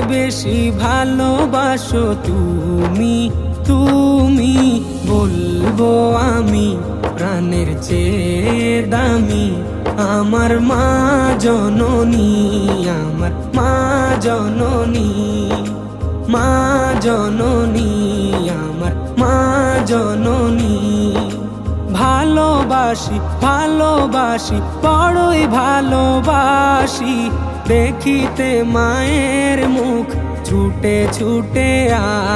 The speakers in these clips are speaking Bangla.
বেশি ভালোবাসো তুমি তুমি বলব আমি প্রাণের চেয়ে দামি। আমার মা জননী, আমার মা জননী মা জননী, আমার মা জননী। ভালোবাসি ভালোবাসি, বড়ই ভালোবাসি। দেখিতে মায়ের মুখ। ছুটে ছুটে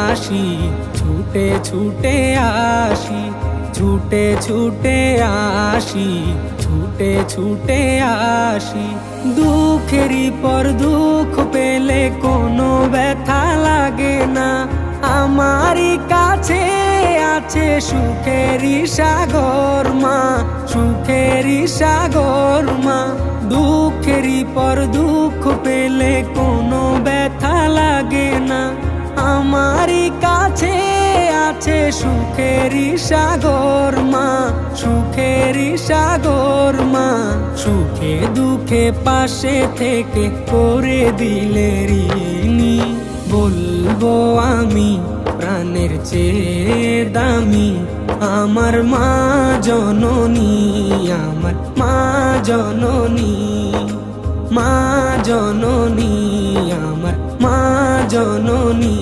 আসি, ছুটে ছুটে আসি, ছুটে ছুটে আসি, ছুটে ছুটে আসি। দুঃখেরই পর দুঃখ পেলে কোনো ব্যথা লাগে না। আমারই কাছে আছে সুখেরই সাগর মা, সুখেরই সাগর দুঃখেরই পর দুঃখ পেলে কোনো ব্যথা লাগে না। আমারই কাছে আছে সুখেরই সাগর মা, সুখেরই সাগর মা। সুখে দুঃখে পাশে থেকে করে দিলে ঋণী। বলব আমি প্রাণের চেয়ে দামি, আমার মা জননী, আমার মা জননী। মা জননী, আমার মা জননী।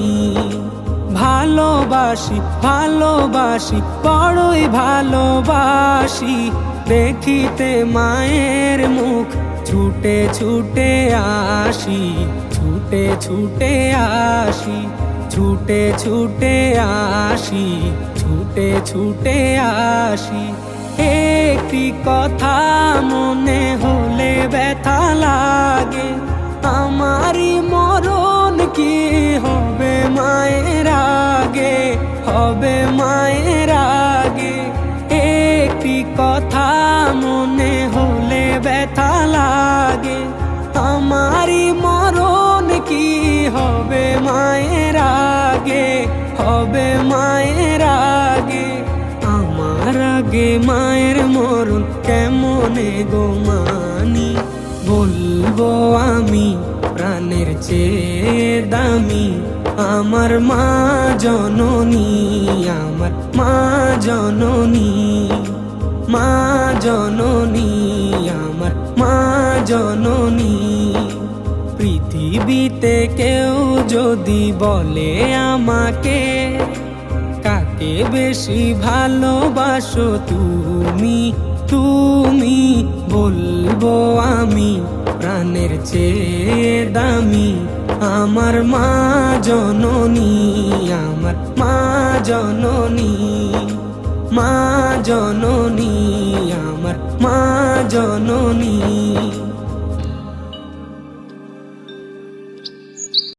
ভালোবাসি ভালোবাসি, বড়ই ভালোবাসি। দেখিতে মায়ের মুখ, ছুটে ছুটে আসি, ছুটে ছুটে আসি, ছুটে ছুটে আসি, ছুটে ছুটে আসি। একটি কথা মনে ব্যথা লাগে, আমারই মরণ কি হবে মায়ের আগে? হবে মায়ের আগে। একটি কথা মনে হলে ব্যথা লাগে, আমারই মরণ কি হবে মায়ের আগে? হবে মায়ের আগে। আমার আগে মায়ের মরণ কেমনে গো মানি? বলব আমি, প্রাণের চেয়ে দামি। আমার মা জননী, আমার মা জননী। মা জননী, আমার মা জননী। পৃথিবীতে কেউ যদি বলে আমাকে, কাকে বেশি ভালোবাসো তুমি? তুমি বলব প্রাণের চেয়ে দামি আমার মা জননী আমার মা জননী মা জননী আমার মা জননী।